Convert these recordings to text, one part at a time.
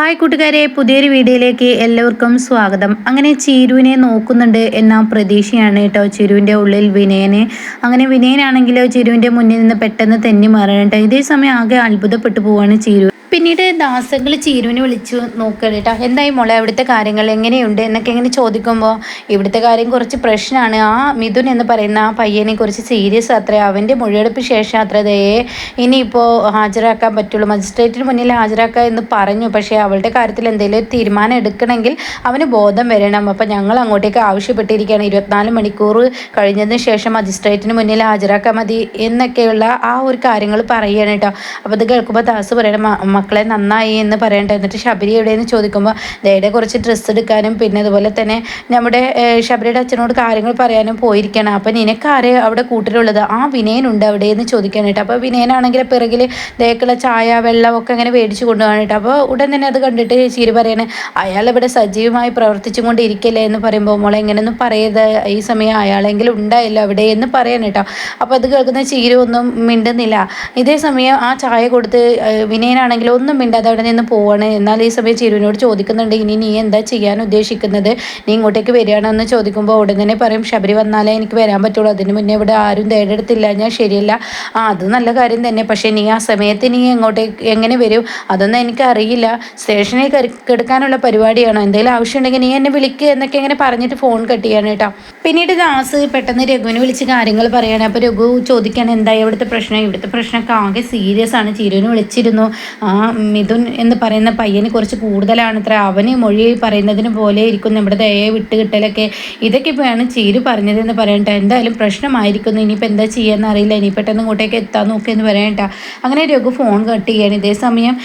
Hi കൂട്ടുകാരെ പുതിയൊരു വീഡിയോയിലേക്ക് എല്ലാവർക്കും സ്വാഗതം. അങ്ങനെ ചീരുവിനെ നോക്കുന്നുണ്ട് എന്ന പ്രതീക്ഷയാണ് കേട്ടോ ചിരുവിന്റെ ഉള്ളിൽ വിനയന്. അങ്ങനെ വിനയനാണെങ്കിലോ ചിരുവിന്റെ മുന്നിൽ നിന്ന് പെട്ടെന്ന് തെന്നി മാറണം കേട്ടോ. ഇതേ സമയം ആകെ അത്ഭുതപ്പെട്ടു പോവാണ് ചീരു. പിന്നീട് ദാസങ്ങൾ ചീരുവിനെ വിളിച്ചു നോക്കണം കേട്ടോ. എന്തായി മോളെ അവിടുത്തെ കാര്യങ്ങൾ എങ്ങനെയുണ്ട് എന്നൊക്കെ ഇങ്ങനെ ചോദിക്കുമ്പോൾ ഇവിടുത്തെ കാര്യം കുറച്ച് പ്രശ്നമാണ്. ആ മിഥുൻ എന്ന് പറയുന്ന ആ പയ്യനെ കുറിച്ച് സീരിയസ് അത്ര. അവന്റെ മൊഴിയെടുപ്പ് ശേഷം അത്ര ദയേ ഇനിയിപ്പോൾ ഹാജരാക്കാൻ പറ്റുള്ളൂ. മജിസ്ട്രേറ്റിന് മുന്നിൽ ഹാജരാക്കുക എന്ന് പറഞ്ഞു. പക്ഷേ അവളുടെ കാര്യത്തിൽ എന്തെങ്കിലും തീരുമാനം എടുക്കണമെങ്കിൽ അവന് ബോധം വരണം. അപ്പം ഞങ്ങൾ അങ്ങോട്ടേക്ക് ആവശ്യപ്പെട്ടിരിക്കുകയാണ്. ഇരുപത്തിനാല് മണിക്കൂർ കഴിഞ്ഞതിന് ശേഷം മജിസ്ട്രേറ്റിന് മുന്നിൽ ഹാജരാക്കാൻ മതി എന്നൊക്കെയുള്ള ആ ഒരു കാര്യങ്ങൾ പറയുകയാണ് കേട്ടോ. അപ്പോൾ ഇത് കേൾക്കുമ്പോൾ ദാസ് പറയണം മക്കളെ നന്നായി എന്ന് പറയണ്ട. എന്നിട്ട് ശബരി എവിടെയെന്ന് ചോദിക്കുമ്പോൾ ദയുടെ കുറച്ച് ഡ്രസ്സ് എടുക്കാനും പിന്നെ അതുപോലെ തന്നെ നമ്മുടെ ശബരിയുടെ അച്ഛനോട് കാര്യങ്ങൾ പറയാനും പോയിരിക്കണം അപ്പം നിനക്കാരെ അവിടെ കൂട്ടിലുള്ളത്? ആ വിനയനുണ്ട് അവിടെ എന്ന് ചോദിക്കാനായിട്ട് അപ്പോൾ വിനയനാണെങ്കിൽ പിറകിൽ ദേക്കുള്ള ചായ വെള്ളം ഒക്കെ അങ്ങനെ മേടിച്ചു കൊണ്ടുപോകാനായിട്ട് അപ്പോൾ ഉടൻ തന്നെ അത് കണ്ടിട്ട് ചിരി പറയണേ അയാൾ ഇവിടെ സജീവമായി പ്രവർത്തിച്ചു കൊണ്ടിരിക്കല്ലേ എന്ന് പറയുമ്പോൾ മോളെ എങ്ങനെയൊന്നും പറയരുത്. ഈ സമയം അയാളെങ്കിലും ഉണ്ടായല്ലോ അവിടെ എന്ന് പറയാൻ കേട്ടോ അപ്പോൾ അത് കേൾക്കുന്ന ചീര ഒന്നും മിണ്ടുന്നില്ല. ഇതേ സമയം ആ ചായ കൊടുത്ത് വിനയനാണെങ്കിലും ഒന്നും മിണ്ടാതെ അവിടെ നിന്ന് പോവാണ്. എന്നാൽ ഈ സമയം ചിരുവിനോട് ചോദിക്കുന്നുണ്ട്. ഇനി നീ എന്താ ചെയ്യാൻ ഉദ്ദേശിക്കുന്നത്? നീ ഇങ്ങോട്ടേക്ക് വരികയാണെന്ന് ചോദിക്കുമ്പോൾ ഉടൻ തന്നെ പറയും ശബരി വന്നാലേ എനിക്ക് വരാൻ പറ്റുള്ളൂ. അതിന് മുന്നേ ഇവിടെ ആരും തേടെടുത്തില്ല ഞാൻ ശരിയല്ല. ആ അത് നല്ല കാര്യം തന്നെ. പക്ഷേ നീ ആ സമയത്ത് നീ എങ്ങോട്ടേക്ക് എങ്ങനെ വരും? അതൊന്നും എനിക്ക് അറിയില്ല സ്റ്റേഷനിൽ കെടുക്കാനുള്ള പരിപാടിയാണോ? എന്തെങ്കിലും ആവശ്യമുണ്ടെങ്കിൽ നീ എന്നെ വിളിക്കുക എന്നൊക്കെ ഇങ്ങനെ പറഞ്ഞിട്ട് ഫോൺ കട്ട് ചെയ്യാണ് കേട്ടോ. പിന്നീട് ദാസ് പെട്ടെന്ന് രഘുവിനെ വിളിച്ച് കാര്യങ്ങൾ പറയുകയാണ് അപ്പോൾ രഘു ചോദിക്കുകയാണ് എന്തായി ഇവിടുത്തെ പ്രശ്നം? ഇവിടുത്തെ പ്രശ്നമൊക്കെ ആകെ സീരിയസ് ആണ്. ചിരുവിനെ വിളിച്ചിരുന്നു. ആ മിഥുൻ എന്ന് പറയുന്ന പയ്യന് കുറച്ച് കൂടുതലാണ് ഇത്ര അവന് മൊഴി പറയുന്നതിന് പോലെ ഇരിക്കുന്നു. നമ്മുടെ ദയെ വിട്ടുകിട്ടലൊക്കെ. ഇതൊക്കെ ഇപ്പോഴാണ് ചീരു പറഞ്ഞതെന്ന് പറയണ്ട. എന്തായാലും പ്രശ്നമായിരിക്കുന്നു. ഇനിയിപ്പോൾ എന്താ ചെയ്യാന്ന് അറിയില്ല. ഇനി പെട്ടെന്ന് ഇങ്ങോട്ടേക്ക് എത്താൻ നോക്കിയെന്ന് പറയണ്ട. അങ്ങനെ രഘു ഫോൺ കട്ട് ചെയ്യാണ്. ഇതേ സമയം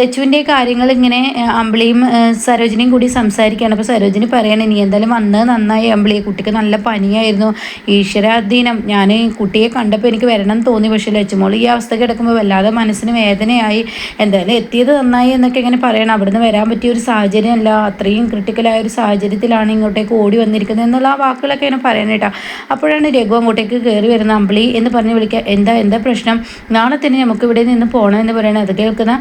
ലച്ചുവിന്റെ കാര്യങ്ങൾ ഇങ്ങനെ അമ്പിളിയും സരോജിനിയും കൂടി സംസാരിക്കുകയാണ്. അപ്പോൾ സരോജിനി പറയണേ നീ എന്തായാലും വന്നത് നന്നായി അമ്പിളി കുട്ടിക്ക് നല്ല പനിയായിരുന്നു. ഈശ്വരാധീനം ഞാൻ കുട്ടിയെ കണ്ടപ്പോൾ എനിക്ക് വരണം തോന്നി. പക്ഷേ ലച്ചുമോൾ ഈ അവസ്ഥ കിടക്കുമ്പോൾ വല്ലാതെ മനസ്സിന് വേദനയായി. എന്തായാലും എത്തിയത് നന്നായി എന്നൊക്കെ ഇങ്ങനെ പറയണം. അവിടുന്ന് വരാൻ പറ്റിയ ഒരു സാഹചര്യമല്ല. അത്രയും ക്രിട്ടിക്കലായ ഒരു സാഹചര്യത്തിലാണ് ഇങ്ങോട്ടേക്ക് ഓടി വന്നിരിക്കുന്നത് എന്നുള്ള ആ വാക്കുകളൊക്കെ ഇങ്ങനെ പറയണേട്ടാ അപ്പോഴാണ് രഘു അങ്ങോട്ടേക്ക് കയറി വരുന്ന അമ്പിളി എന്ന് പറഞ്ഞ് വിളിക്കുക എന്താ എന്താ പ്രശ്നം? നാളെ തന്നെ നമുക്ക് ഇവിടെ നിന്ന് പോകണം എന്ന് പറയണത് അത് കേൾക്കുന്ന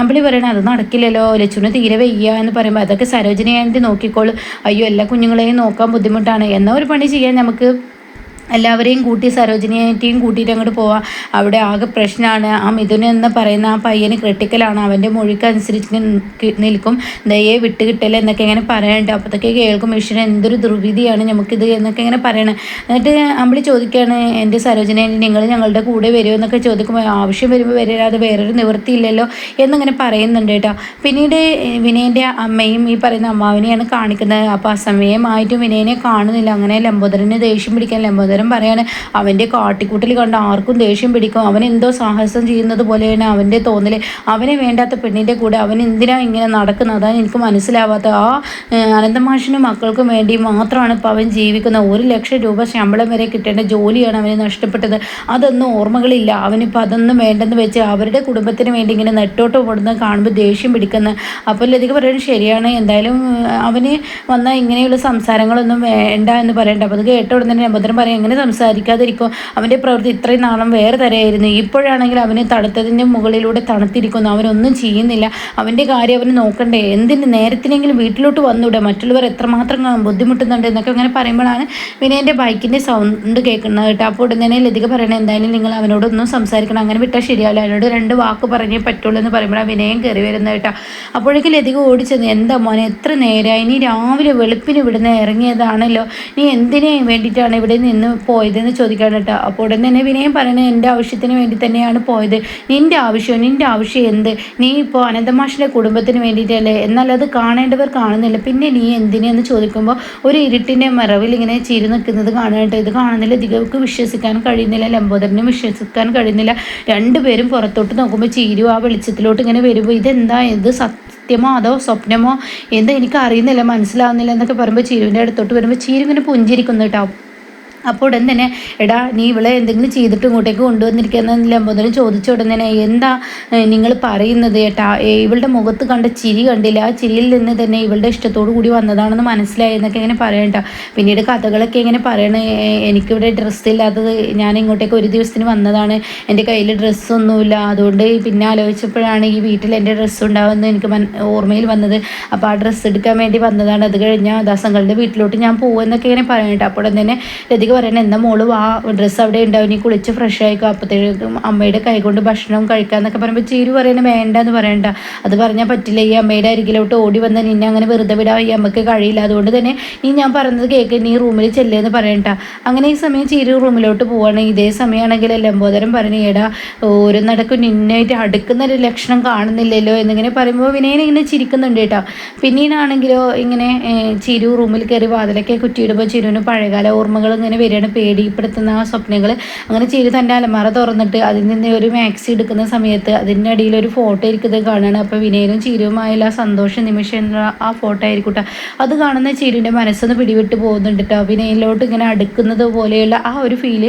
അമ്പിളി പറയണത് അത് നടക്കില്ലല്ലോ ലച്ചുവിന് തീരെ വയ്യ എന്ന് പറയുമ്പോൾ അതൊക്കെ സരോജനയായിട്ട് നോക്കിക്കോളൂ. അയ്യോ എല്ലാ കുഞ്ഞുങ്ങളെയും നോക്കാൻ ബുദ്ധിമുട്ടാണ്. എന്ന ഒരു പണി ചെയ്യാൻ നമുക്ക് എല്ലാവരെയും കൂട്ടി സരോജിനിയായിട്ടേയും കൂട്ടിയിട്ട് അങ്ങോട്ട് പോവാം. അവിടെ ആകെ പ്രശ്നമാണ് ആ മിഥുൻ എന്ന് പറയുന്ന ആ പയ്യന് ക്രിട്ടിക്കലാണ് അവന്റെ മൊഴിക്കനുസരിച്ച് നിൽക്കും. ദയെ വിട്ടുകിട്ടൽ എന്നൊക്കെ ഇങ്ങനെ പറയണ്ട. അപ്പോഴത്തേക്ക് കേൾക്കും ഈശ്വരൻ എന്തൊരു ദുർവിധിയാണ് നമുക്കിത് എന്നൊക്കെ ഇങ്ങനെ പറയണം. എന്നിട്ട് അമ്പിളി ചോദിക്കുകയാണ് എന്റെ സരോജിനെ നിങ്ങൾ ഞങ്ങളുടെ കൂടെ വരുമോ എന്നൊക്കെ ചോദിക്കുമ്പോൾ ആവശ്യം വരുമ്പോൾ വരാതെ വേറൊരു നിവൃത്തിയില്ലല്ലോ എന്നിങ്ങനെ പറയുന്നുണ്ട് കേട്ടോ. പിന്നീട് വിനയന്റെ അമ്മയും ഈ പറയുന്ന അമ്മാവിനെയാണ് കാണിക്കുന്നത്. അപ്പോൾ ആ സമയമായിട്ടും വിനയനെ കാണുന്നില്ല. അങ്ങനെ ലംബോദരന് ദേഷ്യം പിടിക്കാൻ ലംബോദരൻ പകരം പറയാണ് അവന്റെ കാട്ടിക്കൂട്ടിൽ കണ്ട് ആർക്കും ദേഷ്യം പിടിക്കും. അവൻ എന്തോ സാഹസം ചെയ്യുന്നത് പോലെയാണ് അവന്റെ തോന്നൽ അവനെ വേണ്ടാത്ത പെണ്ണിന്റെ കൂടെ അവൻ എന്തിനാ ഇങ്ങനെ നടക്കുന്നത്? അതാണ് എനിക്ക് മനസ്സിലാവാത്ത ആ അനന്തമാഷിനും മക്കൾക്കും വേണ്ടി മാത്രമാണ് ഇപ്പോൾ അവൻ ജീവിക്കുന്നത്. ഒരു ലക്ഷം രൂപ ശമ്പളം വരെ കിട്ടേണ്ട ജോലിയാണ് അവന് നഷ്ടപ്പെട്ടത്. അതൊന്നും ഓർമ്മകളില്ല. അവനിപ്പോൾ അതൊന്നും വേണ്ടെന്ന് വെച്ച് അവരുടെ കുടുംബത്തിന് വേണ്ടി ഇങ്ങനെ നെട്ടോട്ട് ഓടുന്നത് കാണുമ്പോൾ ദേഷ്യം പിടിക്കുന്നത് അപ്പോൾ ലതിക പറയുന്നത് ശരിയാണ്. എന്തായാലും അവന് വന്ന ഇങ്ങനെയുള്ള സംസാരങ്ങളൊന്നും വേണ്ട എന്ന് പറയണ്ട. അപ്പോൾ അത് കേട്ട ഉടനെ നമ്പൂതിരൻ പറയും എങ്ങനെ സംസാരിക്കാതിരിക്കോ. അവന്റെ പ്രവൃത്തി ഇത്രയും നാളം വേറെ തരമായിരുന്നു ഇപ്പോഴാണെങ്കിൽ അവന് തണുത്തതിന്റെ മുകളിലൂടെ തണുത്തിരിക്കുന്നു. അവനൊന്നും ചെയ്യുന്നില്ല. അവന്റെ കാര്യം അവന് നോക്കണ്ടേ. എന്തിന് നേരത്തിനെങ്കിലും വീട്ടിലോട്ട് വന്നൂടെ? മറ്റുള്ളവർ എത്രമാത്രം ബുദ്ധിമുട്ടുന്നുണ്ട് എന്നൊക്കെ അങ്ങനെ പറയുമ്പോഴാണ് വിനയന്റെ ബൈക്കിന്റെ സൗണ്ട് കേൾക്കുന്നത് കേട്ടോ. അപ്പോൾ ഉടൻ തന്നെ ലതിക പറയണേ എന്തായാലും നിങ്ങൾ അവനോടൊന്നും സംസാരിക്കണം. അങ്ങനെ വിട്ടാൽ ശരിയാവില്ല. അവനോട് രണ്ട് വാക്ക് പറഞ്ഞേ പറ്റുള്ളൂ എന്ന് പറയുമ്പോഴാണ് വിനയം കയറി വരുന്നത് കേട്ടോ. അപ്പോഴേക്കും ലതിക ഓടിച്ചത് എന്താ മോനെ എത്ര നേരമായി നീ രാവിലെ വെളുപ്പിന് ഇവിടുന്ന് ഇറങ്ങിയതാണല്ലോ. നീ എന്തിനു വേണ്ടിയിട്ടാണ് ഇവിടെ നിന്ന് പോയതെന്ന് ചോദിക്കാൻ കേട്ടോ. അപ്പോൾ ഉടൻ തന്നെ വിനയം പറയണത് എന്റെ ആവശ്യത്തിന് വേണ്ടി തന്നെയാണ് പോയത്. നിന്റെ ആവശ്യം നിന്റെ ആവശ്യം എന്ത്? നീ ഇപ്പോൾ അനന്തമാഷിന്റെ കുടുംബത്തിന് വേണ്ടിയിട്ടല്ലേ? എന്നാൽ അത് കാണേണ്ടവർ കാണുന്നില്ല. പിന്നെ നീ എന്തിനെന്ന് ചോദിക്കുമ്പോൾ ഒരു ഇരുട്ടിന്റെ മറവിൽ ഇങ്ങനെ ചിരി നിൽക്കുന്നത് കാണാനായിട്ട് ഇത് കാണുന്നില്ല ദിഗവക്ക് വിശ്വസിക്കാൻ കഴിയുന്നില്ല ലംബോദരനും വിശ്വസിക്കാൻ കഴിയുന്നില്ല. രണ്ടുപേരും പുറത്തോട്ട് നോക്കുമ്പോൾ ചീരു ആ വെളിച്ചത്തിലോട്ട് ഇങ്ങനെ വരുമ്പോൾ ഇതെന്താ? ഇത് സത്യമോ അതോ സ്വപ്നമോ? എന്താ? എനിക്ക് അറിയുന്നില്ല മനസ്സിലാവുന്നില്ല എന്നൊക്കെ പറയുമ്പോൾ ചീരുവിന്റെ അടുത്തോട്ട് വരുമ്പോൾ ചീരു ഇങ്ങനെ പുഞ്ചിരിക്കുന്നു കേട്ടോ. അപ്പോൾ ഉടൻ തന്നെ എടാ നീ ഇവളെ എന്തെങ്കിലും ചെയ്തിട്ട് ഇങ്ങോട്ടേക്ക് കൊണ്ടുവന്നിരിക്കുന്നില്ല ലംബോദരൻ ചോദിച്ച ഉടൻ തന്നെ. എന്താ നിങ്ങൾ പറയുന്നത് ഏട്ടാ? ഇവളുടെ മുഖത്ത് കണ്ട ചിരി കണ്ടില്ല. ആ ചിരിയിൽ നിന്ന് തന്നെ ഇവളുടെ ഇഷ്ടത്തോടു കൂടി വന്നതാണെന്ന് മനസ്സിലായി എന്നൊക്കെ ഇങ്ങനെ പറയണ്ട. പിന്നീട് കഥകളൊക്കെ ഇങ്ങനെ പറയണേ. എനിക്കിവിടെ ഡ്രസ്സ് ഇല്ലാത്തത് ഞാൻ ഇങ്ങോട്ടേക്ക് ഒരു ദിവസത്തിന് വന്നതാണ്. എന്റെ കയ്യിൽ ഡ്രസ്സൊന്നുമില്ല അതുകൊണ്ട് പിന്നെ ആലോചിച്ചപ്പോഴാണ് ഈ വീട്ടിൽ എന്റെ ഡ്രസ്സ് ഉണ്ടാവുമെന്ന് എനിക്ക് ഓർമ്മയിൽ വന്നത്. അപ്പോൾ ആ ഡ്രസ്സ് എടുക്കാൻ വേണ്ടി വന്നതാണ്. അത് കഴിഞ്ഞാൽ ദാസങ്ങളുടെ വീട്ടിലോട്ട് ഞാൻ പോകുമെന്നൊക്കെ ഇങ്ങനെ പറയണ്ട. അപ്പോൾ തന്നെ തന്നെ ലതിക പറയണേ എന്നാ മോൾ ആ ഡ്രസ്സ് അവിടെ ഉണ്ടാവും നീ കുളിച്ച് ഫ്രഷ് ആയിക്കോ. അപ്പോഴത്തേക്കും അമ്മയുടെ കൈ കൊണ്ട് ഭക്ഷണം കഴിക്കാന്നൊക്കെ പറയുമ്പോൾ ചീരു പറയണേ വേണ്ട എന്ന് പറയണ്ട അത് പറഞ്ഞാൽ പറ്റില്ല ഈ അമ്മയുടെ അരികിലോട്ട് ഓടി വന്നാൽ നിന്നെ അങ്ങനെ വെറുതെ വിടാൻ ഈ അമ്മയ്ക്ക് കഴിയില്ല. അതുകൊണ്ട് തന്നെ നീ ഞാൻ പറയുന്നത് കേൾക്ക് നീ റൂമിൽ ചെല്ലുമെന്ന് പറയണ്ട. അങ്ങനെ ഈ സമയം ചീരു റൂമിലോട്ട് പോവാണ്. ഇതേ സമയമാണെങ്കിൽ ലംബോദരം പറഞ്ഞു ഏടാ ഓരോ നടക്കും നിന്നായിട്ട് അടുക്കുന്ന ഒരു ലക്ഷണം കാണുന്നില്ലല്ലോ എന്നിങ്ങനെ പറയുമ്പോൾ വിനയൻ ഇങ്ങനെ ചിരിക്കുന്നുണ്ട് കേട്ടോ. പിന്നീടാണെങ്കിലോ ഇങ്ങനെ ചിരു റൂമിൽ കയറി വാതിലൊക്കെ കുറ്റിയിടുമ്പോൾ ചിരുവിന് പഴയകാല ഓർമ്മകൾ ഇങ്ങനെ വരികയാണ് പേടിപ്പെടുത്തുന്ന ആ സ്വപ്നങ്ങൾ അങ്ങനെ ചെയ്ത് തന്റെ അലമാറ തുറന്നിട്ട് അതിൽ നിന്ന് ഒരു മാക്സി എടുക്കുന്ന സമയത്ത് അതിന്റെ അടിയിൽ ഒരു ഫോട്ടോ ഇരിക്കുന്നത് കാണുകയാണ് അപ്പോൾ വിനയനും ചിരുവുമായുള്ള ആ സന്തോഷ നിമിഷം എന്ന ആ ഫോട്ടോ ആയിരിക്കും ട്ടോ. അത് കാണുന്ന ചിരുവിന്റെ മനസ്സൊന്ന് പിടിവിട്ട് പോകുന്നുണ്ട് കേട്ടോ വിനയിലോട്ട് ഇങ്ങനെ അടുക്കുന്നത് പോലെയുള്ള ആ ഒരു ഫീൽ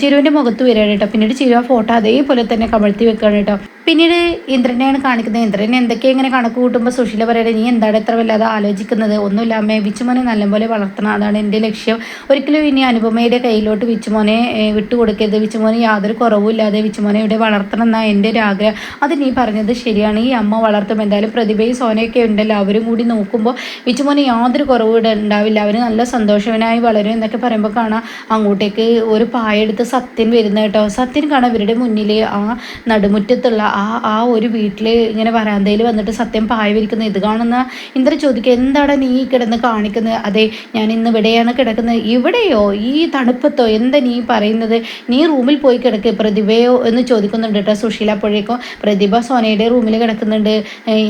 ചിരുവിന്റെ മുഖത്ത് വരികയാണ് കേട്ടോ പിന്നീട് ചിരു ആ ഫോട്ടോ അതേപോലെ തന്നെ കമഴ്ത്തി വെക്കുകയാണ് കേട്ടോ പിന്നീട് ഇന്ദ്രനെയാണ് കാണിക്കുന്നത്. ഇന്ദ്രൻ എന്തൊക്കെ ഇങ്ങനെ കണക്ക് കൂട്ടുമ്പോൾ സുശീല പറയട്ടെ നീ എന്താണ് എത്ര വല്ലാതെ ആലോചിക്കുന്നത്? ഒന്നുമില്ല അമ്മേ വിച്ചുമോനെ നല്ലപോലെ വളർത്തണം. അതാണ് എന്റെ ലക്ഷ്യം. ഒരിക്കലും ഇനി അനുപമയുടെ കയ്യിലോട്ട് വിച്ചുമോനെ വിട്ടുകൊടുക്കരുത്. വിച്ചുമോനെ യാതൊരു കുറവുമില്ലാതെ വിച്ചുമോനെ ഇവിടെ വളർത്തണം എന്നാണ് എന്റെ ഒരു ആഗ്രഹം. അത് നീ പറഞ്ഞത് ശരിയാണ്. ഈ അമ്മ വളർത്തും. എന്തായാലും പ്രതിഭയും സോനയൊക്കെ ഉണ്ടല്ലോ. അവരും കൂടി നോക്കുമ്പോൾ വിച്ചുമോന് യാതൊരു കുറവും ഇവിടെ ഉണ്ടാവില്ല. അവർ നല്ല സന്തോഷവനായി വളരും എന്നൊക്കെ പറയുമ്പോൾ കാണാം. അങ്ങോട്ടേക്ക് ഒരു പായെടുത്ത് സത്യൻ വരുന്ന കേട്ടോ. സത്യൻ കാണാം. ഇവരുടെ മുന്നിൽ ആ നടുമുറ്റത്തുള്ള ആ ആ ഒരു വീട്ടിൽ ഇങ്ങനെ വരാന്തയിൽ വന്നിട്ട് സത്യം പായ വിരിക്കുന്നത് ഇത് കാണുന്ന ഇന്ദ്ര ചോദിക്കുക എന്താണ് നീ കിടന്ന് കാണിക്കുന്നത് അതെ ഞാൻ ഇന്ന് ഇവിടെയാണ് കിടക്കുന്നത് ഇവിടെയോ? ഈ തണുപ്പത്തോ? എന്താ നീ പറയുന്നത്? നീ റൂമിൽ പോയി കിടക്ക് പ്രതിഭയോ? എന്ന് ചോദിക്കുന്നുണ്ട് കേട്ടോ സുശീല അപ്പോഴേക്കും. പ്രതിഭ സോനയുടെ റൂമിൽ കിടക്കുന്നുണ്ട്.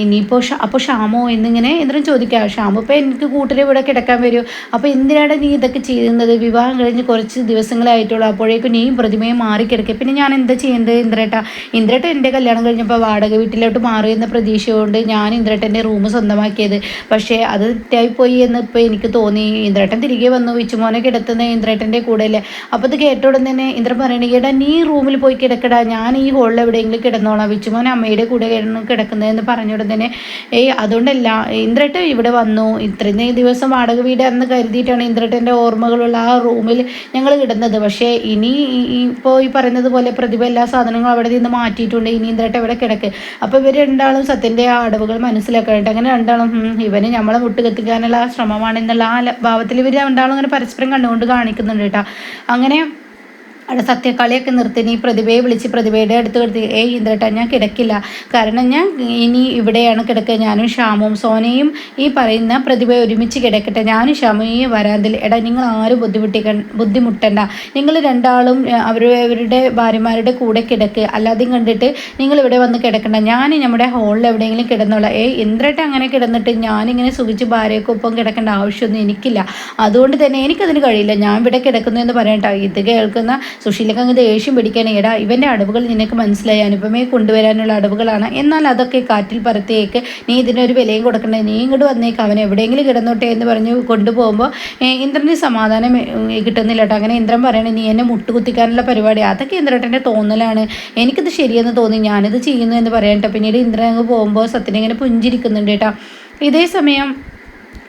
ഇനിയിപ്പോൾ അപ്പോൾ ഷാമോ എന്നിങ്ങനെ ഇന്ദ്രൻ ചോദിക്കുക ഷാമു ഇപ്പോൾ എനിക്ക് കൂട്ടിൽ ഇവിടെ കിടക്കാൻ വരുമോ അപ്പോൾ എന്തിനാണ് നീ ഇതൊക്കെ ചെയ്യുന്നത്? വിവാഹം കഴിഞ്ഞ് കുറച്ച് ദിവസങ്ങളായിട്ടുള്ളൂ. അപ്പോഴേക്കും നീ പ്രതിമയെ മാറി കിടക്കുക പിന്നെ ഞാൻ എന്താ ചെയ്യേണ്ടത് ഇന്ദ്രേട്ട? ഇന്ദ്രേട്ട എന്റെ കല്യാണം കഴിഞ്ഞപ്പോൾ വാടക വീട്ടിലോട്ട് മാറി എന്ന പ്രതീക്ഷയോണ്ട് ഞാൻ ഇന്ദ്രേട്ടന്റെ റൂം സ്വന്തമാക്കിയത്. പക്ഷേ അത് തെറ്റായിപ്പോയി എന്ന് ഇപ്പോൾ എനിക്ക് തോന്നി. ഇന്ദ്രേട്ടൻ തിരികെ വന്നു. വിച്ചുമോനെ കിടത്തുന്ന ഇന്ദ്രേട്ടന്റെ കൂടെ അല്ലേ അപ്പോൾ ഇത് കേട്ട ഉടൻ തന്നെ ഇന്ദ്രൻ പറയണേ എടാ നീ റൂമിൽ പോയി കിടക്കടാ. ഞാൻ ഈ ഹോളിൽ എവിടെയെങ്കിലും കിടന്നോളാം. വിച്ചുമോൻ അമ്മയുടെ കൂടെ കിടന്ന് കിടക്കുന്നതെന്ന് പറഞ്ഞ ഉടൻ തന്നെ ഏയ് അതുകൊണ്ടല്ല. ഇന്ദ്രേട്ടൻ ഇവിടെ വന്നു. ഇത്രയും ദിവസം വാടക വീടാണെന്ന് കരുതിയിട്ടാണ് ഇന്ദ്രേട്ടന്റെ ഓർമ്മകളുള്ള ആ റൂമിൽ ഞങ്ങൾ കിടന്നത്. പക്ഷേ ഇനി ഇപ്പോൾ ഈ പറയുന്നത് പോലെ പ്രതിഭ എല്ലാ സാധനങ്ങളും അവിടെ നിന്ന് മാറ്റിയിട്ടുണ്ട്. ഇനി ഇന്ദ്രേട്ടൻ ഇവിടെ കിടക്ക്. അപ്പോൾ ഇവർ രണ്ടാളും സത്യന്റെ ആ അടവുകൾ മനസ്സിലാക്കാനായിട്ട് അങ്ങനെ രണ്ടാളും ഇവന് നമ്മളെ മുട്ടുകത്തിക്കാനുള്ള ആ ശ്രമമാണെന്നുള്ള ആ ഭാവത്തിൽ ഇവർ രണ്ടാളും അങ്ങനെ പരസ്പരം കണ്ടുകൊണ്ട് കാണിക്കുന്നുണ്ട് കേട്ടോ. അങ്ങനെ അവിടെ സത്യക്കളിയൊക്കെ നിർത്തി. നീ പ്രതിഭയെ വിളിച്ച് പ്രതിഭയുടെ അടുത്ത് കിടത്തി. ഏയ് ഇന്ദ്രേട്ടാ ഞാൻ കിടക്കില്ല. കാരണം ഞാൻ ഇനി ഇവിടെയാണ് കിടക്കുക. ഞാനും ഷാമും സോനയും ഈ പറയുന്ന പ്രതിഭയെ ഒരുമിച്ച് കിടക്കട്ടെ. ഞാനും ഷാമും ഈ വരാതിൽ എടാ നിങ്ങൾ ആരും ബുദ്ധിമുട്ടിക്ക ബുദ്ധിമുട്ടണ്ട. നിങ്ങൾ രണ്ടാളും അവരവരുടെ ഭാര്യമാരുടെ കൂടെ കിടക്കുക അല്ലാതെയും കണ്ടിട്ട് നിങ്ങൾ ഇവിടെ വന്ന് കിടക്കണ്ട. ഞാൻ നമ്മുടെ ഹോളിൽ എവിടെയെങ്കിലും കിടന്നോളാം. ഏയ് ഇന്ദ്രേട്ട അങ്ങനെ കിടന്നിട്ട് ഞാനിങ്ങനെ സുഖിച്ച് ഭാര്യയ്ക്കൊപ്പം കിടക്കേണ്ട ആവശ്യമൊന്നും എനിക്കില്ല. അതുകൊണ്ട് തന്നെ എനിക്കതിന് കഴിയില്ല. ഞാൻ ഇവിടെ കിടക്കുന്നു എന്ന് പറയണ്ട. ഇത് കേൾക്കുന്ന സുശീലക്ക് അങ്ങ് ദേഷ്യം പിടിക്കാൻ എടാ ഇവന്റെ അടവുകൾ നിനക്ക് മനസ്സിലായി. അനുപമയെ കൊണ്ടുവരാനുള്ള അടവുകളാണ്. എന്നാൽ അതൊക്കെ കാറ്റിൽ പറത്തേക്ക് നീ ഇതിനൊരു വിലയും കൊടുക്കണ്ടേ. നീ ഇങ്ങോട്ട് വന്നേക്ക്. അവൻ എവിടെയെങ്കിലും കിടന്നോട്ടെ എന്ന് പറഞ്ഞ് കൊണ്ടുപോകുമ്പോൾ ഇന്ദ്രന് സമാധാനം കിട്ടുന്നില്ല കേട്ടോ അങ്ങനെ ഇന്ദ്രൻ പറയണേ നീ എന്നെ മുട്ടുകുത്തിക്കാനുള്ള പരിപാടി. അതൊക്കെ ഇന്ദ്രേട്ടന്റെ തോന്നലാണ്. എനിക്കിത് ശരിയെന്ന് തോന്നി. ഞാനിത് ചെയ്യുന്നു എന്ന് പറയാം കേട്ടോ പിന്നീട് ഇന്ദ്രൻ അങ്ങ് പോകുമ്പോൾ സത്യനെ ഇങ്ങനെ പുഞ്ചിരിക്കുന്നുണ്ട് കേട്ടോ ഇതേ സമയം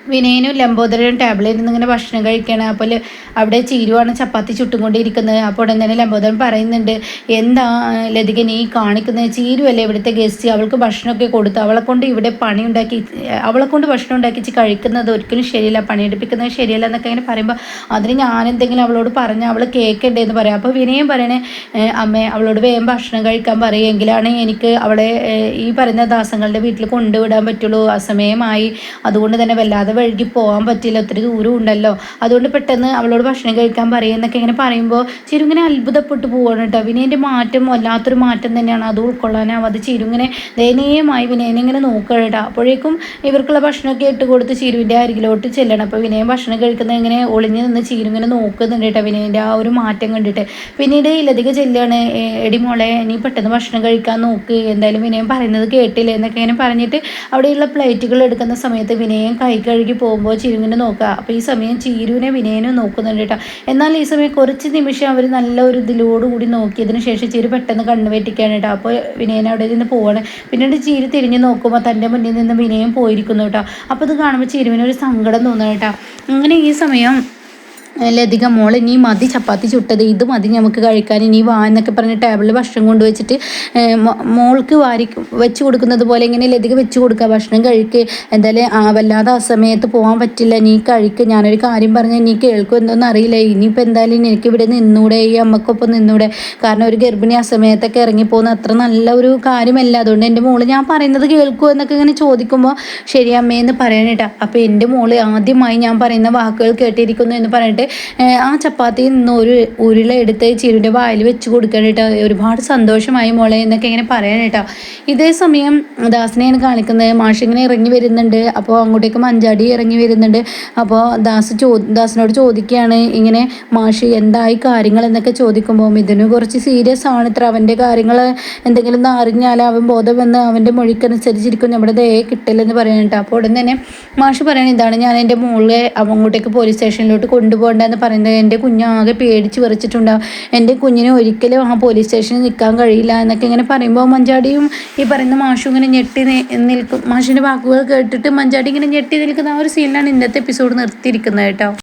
വിനയനും ലംബോദരനും ടേബിളിൽ നിന്ന് ഇങ്ങനെ ഭക്ഷണം കഴിക്കണം. അപ്പോൾ അവിടെ ചീരുവാണ് ചപ്പാത്തി ചുട്ടുകൊണ്ടിരിക്കുന്നത്. അപ്പോൾ ഉടൻ തന്നെ ലംബോദരൻ പറയുന്നുണ്ട് എന്താ ലതിക നീ കാണിക്കുന്നത്? ചീരുവല്ലേ ഇവിടുത്തെ ഗസ്റ്റ് അവൾക്ക് ഭക്ഷണമൊക്കെ കൊടുത്തു അവളെ കൊണ്ട് ഇവിടെ പണി ഉണ്ടാക്കി അവളെ കൊണ്ട് ഭക്ഷണം ഉണ്ടാക്കിച്ച് കഴിക്കുന്നത് ഒരിക്കലും ശരിയല്ല. പണിയെടുപ്പിക്കുന്നത് ശരിയല്ല എന്നൊക്കെ ഇങ്ങനെ പറയുമ്പോൾ അതിന് ഞാൻ എന്തെങ്കിലും അവളോട് പറഞ്ഞാൽ അവൾ കേൾക്കണ്ടേ എന്ന് പറയാം. അപ്പോൾ വിനയം പറയണേ "ഏ, അമ്മേ അവളോട് വേഗം ഭക്ഷണം കഴിക്കാൻ പറയുമെങ്കിലാണ് എനിക്ക് അവളെ ഈ പറയുന്ന ദാസങ്ങളുടെ വീട്ടിൽ കൊണ്ടുവിടാൻ പറ്റുള്ളൂ. അസമയമായി. അതുകൊണ്ട് തന്നെ വല്ലാതെ വഴുകി പോകാൻ പറ്റില്ല. ഒത്തിരി ദൂരം ഉണ്ടല്ലോ. അതുകൊണ്ട് പെട്ടെന്ന് അവളോട് ഭക്ഷണം കഴിക്കാൻ പറയുമെന്നൊക്കെ ഇങ്ങനെ പറയുമ്പോൾ ചിരുങ്ങനെ അത്ഭുതപ്പെട്ടു പോവാണ് കേട്ടോ വിനയന്റെ മാറ്റം വല്ലാത്തൊരു മാറ്റം തന്നെയാണ്. അത് ഉൾക്കൊള്ളാനാവാതെ ചിരുങ്ങനെ ദയനീയമായി വിനയനെ ഇങ്ങനെ നോക്കുക കേട്ടോ അപ്പോഴേക്കും ഇവർക്കുള്ള ഭക്ഷണമൊക്കെ ഇട്ട് കൊടുത്ത് ചിരുവിന്റെ അരികിലോട്ട് ചെല്ലണം. അപ്പോൾ വിനയൻ ഭക്ഷണം കഴിക്കുന്നത് ഇങ്ങനെ ഒളിഞ്ഞ് നിന്ന് ചിരുങ്ങനെ നോക്കുന്നുണ്ട് കേട്ടോ വിനയന്റെ ആ ഒരു മാറ്റം കണ്ടിട്ട്. പിന്നീട് ഇല്ലധിക ചെല്ലുകയാണ്. എടി മോളെ നീ പെട്ടെന്ന് ഭക്ഷണം കഴിക്കാൻ നോക്ക്. എന്തായാലും വിനയൻ പറയുന്നത് കേട്ടില്ല? എന്നൊക്കെ ഇങ്ങനെ പറഞ്ഞിട്ട് അവിടെയുള്ള പ്ലേറ്റുകൾ എടുക്കുന്ന സമയത്ത് വിനയൻ കൈ കഴുകി വഴിക്ക് പോകുമ്പോൾ ചിരുവിനെ നോക്കുക. അപ്പോൾ ഈ സമയം ചീരുവിനെ വിനയനും നോക്കുന്നുണ്ട് കേട്ടോ. എന്നാൽ ഈ സമയം കുറച്ച് നിമിഷം അവർ നല്ല ഒരു ഇതിലോടുകൂടി നോക്കിയതിന് ശേഷം ചിരു പെട്ടെന്ന് കണ്ണു വെട്ടിക്കാണ് കേട്ടോ. അപ്പോൾ വിനയൻ അവിടെ നിന്ന് പോവാണ്. പിന്നീട് ചീരു തിരിഞ്ഞ് നോക്കുമ്പോൾ തന്റെ മുന്നിൽ നിന്ന് വിനയം പോയിരിക്കുന്നു കേട്ടോ. അപ്പോൾ ഇത് കാണുമ്പോൾ ചിരുവിനൊരു സങ്കടം തോന്നുന്നു കേട്ടോ. അങ്ങനെ ഈ സമയം ലതിക മോൾ നീ മതി ചപ്പാത്തി ചുട്ടത് ഇത് മതി നമുക്ക് കഴിക്കാൻ. ഇനി വാ എന്നൊക്കെ പറഞ്ഞ് ടേബിളിൽ ഭക്ഷണം കൊണ്ടുവച്ചിട്ട് മോൾക്ക് വാരി വെച്ച് കൊടുക്കുന്നത് പോലെ ഇങ്ങനെ ലതിക വെച്ച് കൊടുക്കുക. ഭക്ഷണം കഴിക്ക്. എന്തായാലും ആ വല്ലാതെ ആ സമയത്ത് പോകാൻ പറ്റില്ല. നീ കഴിക്ക്. ഞാനൊരു കാര്യം പറഞ്ഞാൽ നീ കേൾക്കും എന്തോന്നും അറിയില്ല. ഇനിയിപ്പോൾ എന്തായാലും എനിക്ക് ഇവിടെ നിന്നൂടെ ഈ അമ്മക്കൊപ്പം നിന്നൂടെ. കാരണം ഒരു ഗർഭിണി ആ സമയത്തൊക്കെ ഇറങ്ങിപ്പോകുന്ന അത്ര നല്ല ഒരു കാര്യമല്ല. അതുകൊണ്ട് എന്റെ മോൾ ഞാൻ പറയുന്നത് കേൾക്കുമോ എന്നൊക്കെ ഇങ്ങനെ ചോദിക്കുമ്പോൾ ശരി അമ്മയെന്ന് പറയണേട്ടാ. അപ്പോൾ എന്റെ മോൾ ആദ്യമായി ഞാൻ പറയുന്ന വാക്കുകൾ കേട്ടിരിക്കുന്നു എന്ന് പറഞ്ഞിട്ട് ആ ചപ്പാത്തിയിൽ നിന്ന് ഒരു ഉരുള എടുത്ത് ചിരുവിന്റെ വായിൽ വെച്ച് കൊടുക്കണം കേട്ടോ. ഒരുപാട് സന്തോഷമായി മോളെ എന്നൊക്കെ ഇങ്ങനെ പറയാൻ കേട്ടോ. ഇതേ സമയം ദാസിനെയാണ് കാണിക്കുന്നത്. മാഷ് ഇങ്ങനെ ഇറങ്ങി വരുന്നുണ്ട്. അപ്പോൾ അങ്ങോട്ടേക്ക് മഞ്ചാടി ഇറങ്ങി വരുന്നുണ്ട്. അപ്പോൾ ദാസ് ചോ ദാസിനോട് ചോദിക്കുകയാണ് ഇങ്ങനെ മാഷ് എന്തായി കാര്യങ്ങൾ എന്നൊക്കെ ചോദിക്കുമ്പോൾ ഇതിന് കുറച്ച് സീരിയസ് ആണ് ഇത്ര. അവന്റെ കാര്യങ്ങൾ എന്തെങ്കിലും അറിഞ്ഞാൽ അവൻ ബോധം വന്ന് അവന്റെ മൊഴിക്കനുസരിച്ചിരിക്കും. നമ്മുടെ ദയെ കിട്ടില്ലെന്ന് പറയാനിട്ട് അപ്പോൾ ഉടൻ തന്നെ മാഷ് പറയണ ഇതാണ് ഞാൻ എന്റെ മോളെ അങ്ങോട്ടേക്ക് പോലീസ് സ്റ്റേഷനിലോട്ട് കൊണ്ടുപോകണ്ടെന്ന് പറയുന്നത് എന്റെ കുഞ്ഞാകെ പേടിച്ച് വിറച്ചിട്ടുണ്ടാവും. എന്റെ കുഞ്ഞിനെ ഒരിക്കലും ആ പോലീസ് സ്റ്റേഷനിൽ നിൽക്കാൻ കഴിയില്ല എന്നൊക്കെ ഇങ്ങനെ പറയുമ്പോൾ മഞ്ചാടിയും ഈ പറയുന്ന മാഷും ഇങ്ങനെ ഞെട്ടി നിൽക്കും. മാഷിന്റെ വാക്കുകൾ കേട്ടിട്ട് മഞ്ചാടി ഇങ്ങനെ ഞെട്ടി നിൽക്കുന്ന ആ ഒരു സീനിലാണ് ഇന്നത്തെ എപ്പിസോഡ് നിർത്തിയിരിക്കുന്നത് കേട്ടോ.